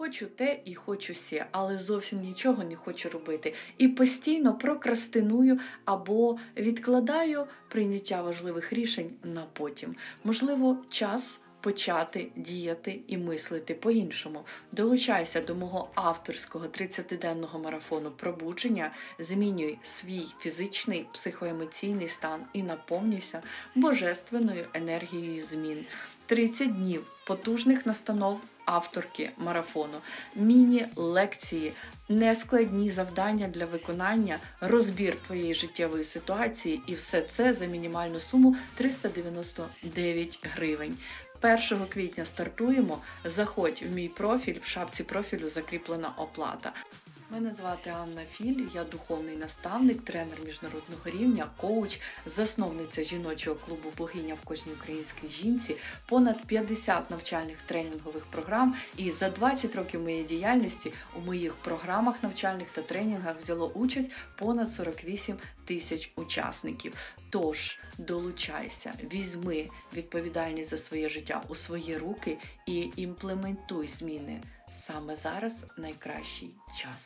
Хочу те і хочу сє, але зовсім нічого не хочу робити. І постійно прокрастиную або відкладаю прийняття важливих рішень на потім. Можливо, час почати діяти і мислити по-іншому. Долучайся до мого авторського 30-денного марафону пробудження, змінюй свій фізичний, психоемоційний стан і наповнюйся божественною енергією змін. 30 днів потужних настанов авторки марафону, міні-лекції, нескладні завдання для виконання, розбір твоєї життєвої ситуації, і все це за мінімальну суму 399 гривень. 1 квітня стартуємо. Заходь в мій профіль, в шапці профілю закріплена оплата. Мене звати Анна Філь, я духовний наставник, тренер міжнародного рівня, коуч, засновниця жіночого клубу Богиня в кожній українській жінці, понад 50 навчальних тренінгових програм. І за 20 років моєї діяльності у моїх програмах навчальних та тренінгах взяло участь понад 48 тисяч учасників. Тож долучайся, візьми відповідальність за своє життя у свої руки і імплементуй зміни. Саме зараз найкращий час.